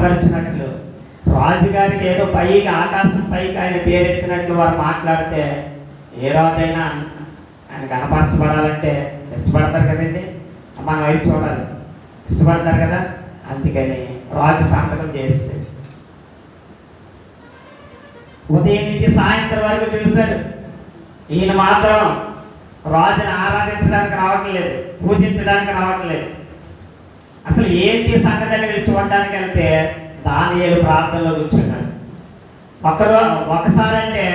కనపరిచినట్లు రాజుగారికి ఏదో పైకి ఆకాశం పైకి ఆయన పేరెత్తినట్లు వారు మాట్లాడితే ఏ రాజైనా ఆయన కనపరచబడాలంటే ఇష్టపడతారు కదండి? మన వైపు చూడాలి. ఇష్టపడతారు కదా? అందుకని రాజు సంతకం చేసి ఉదయం నుంచి సాయంత్రం వరకు చూశాడు. ఈయన మాత్రం రాజుని ఆరాధించడానికి రావట్లేదు పూజించడానికి రావట్లేదు. అసలు ఏంటి సంగతి అని వీళ్ళు చూడడానికి వెళ్తే దానియలు ప్రార్థనలో కూర్చున్నాడు. ఒకరో ఒకసారి అంటే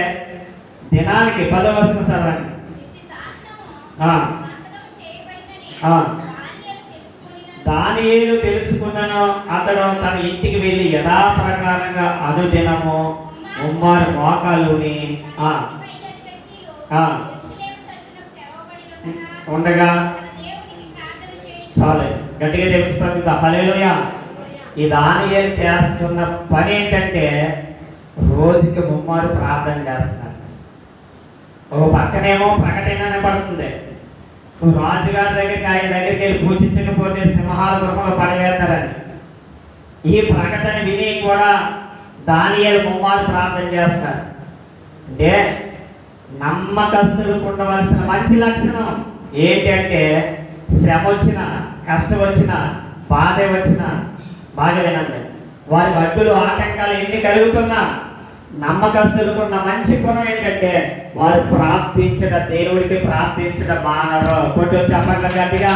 దినానికి పదో వస్తుంది సార్ ఇట్టి దానియేలు తెలుసుకున్నాను అతడు తన ఇంటికి వెళ్ళి యథాప్రకారంగా అనుదినము ఉమ్మారు మోకాలుని ఉండగా ఉండగా తన దేవునికి ప్రార్థన చేయుచు గట్టిగా గట్టిగా తెలుస్తుంది హలేలుయ ఈ దానియలు చేస్తున్న పని ఏంటంటే రోజుకి ముమ్మారు ప్రార్థన చేస్తున్నారు ఒక పక్కనేమో ప్రకటన పడుతుంది నువ్వు రాజుగారి దగ్గరికి ఆయన దగ్గరికి వెళ్ళి పూజించకపోతే సింహాల గృహంలో పడవేస్తారని. ఈ ప్రకటన విని కూడా దానియలు ముమ్మారు ప్రార్థన చేస్తారు. అంటే నమ్మకస్తులకు ఉండవలసిన మంచి లక్షణం ఏంటంటే శ్రమ వచ్చిన కష్టం వచ్చిన బాధ వచ్చిన బాగా వినండి. వారి అడ్డులు ఆటంకాలు ఎన్ని కలుగుతున్నా నమ్మకస్తులకున్న మంచి గుణం ఏంటంటే వారు ప్రార్థించిన దేవుడికి ప్రార్థించిన మానరు. కొట్టు చెప్పట్ల గట్టిగా.